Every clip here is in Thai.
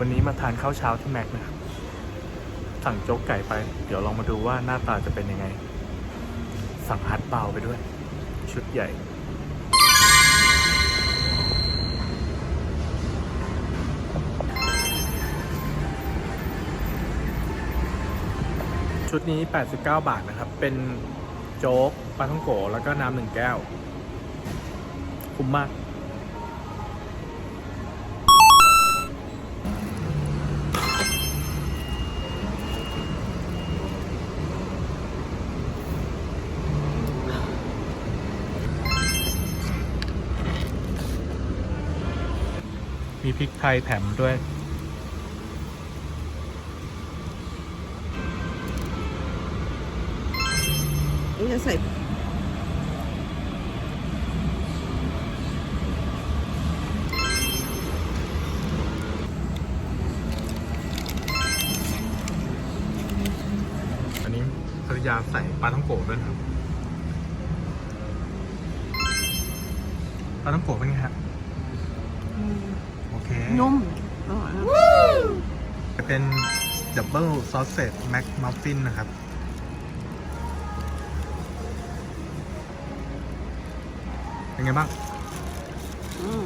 วันนี้มาทานข้าวเช้าที่แม็กนะครับ สั่งโจ๊กไก่ไป เดี๋ยวลองมาดูว่าหน้าตาจะเป็นยังไง สั่งฮัทเบาไปด้วย ชุดใหญ่ ชุดนี้ 89 บาทนะครับ เป็นโจ๊กปลาท่องโกแล้วก็น้ำหนึ่งแก้ว คุ้มมาก มีพริกไทยแถมด้วย นี่จะใส่อันนี้ภรรยาใส่ปลาท่องโกะด้วยนะครับปลาท่องโกะเป็นไงฮะโอ เคนุ่มอร่อยนะจะเป็นดับเบิลซอสเซจแม็กมัฟฟินนะครับ เป็นไงบ้าง อืม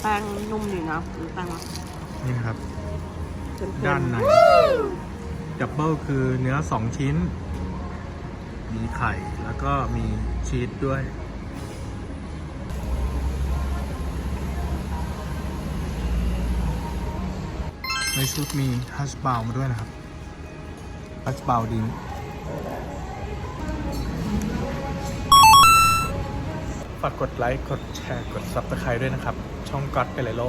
แป้งนุ่มดีนะแป้งอะนี่นะครับ เค็มๆด้านในดับเบิลคือเนื้อสองชิ้น มีไข่แล้วก็มีชีสด้วย ในชุดมีฮัชบาวมาด้วยนะครับฮัชบาวดิงฝากกดไลค์ กดแชร์ กดซับสไครต์ด้วยนะครับ ช่องก๊อตเปเลโล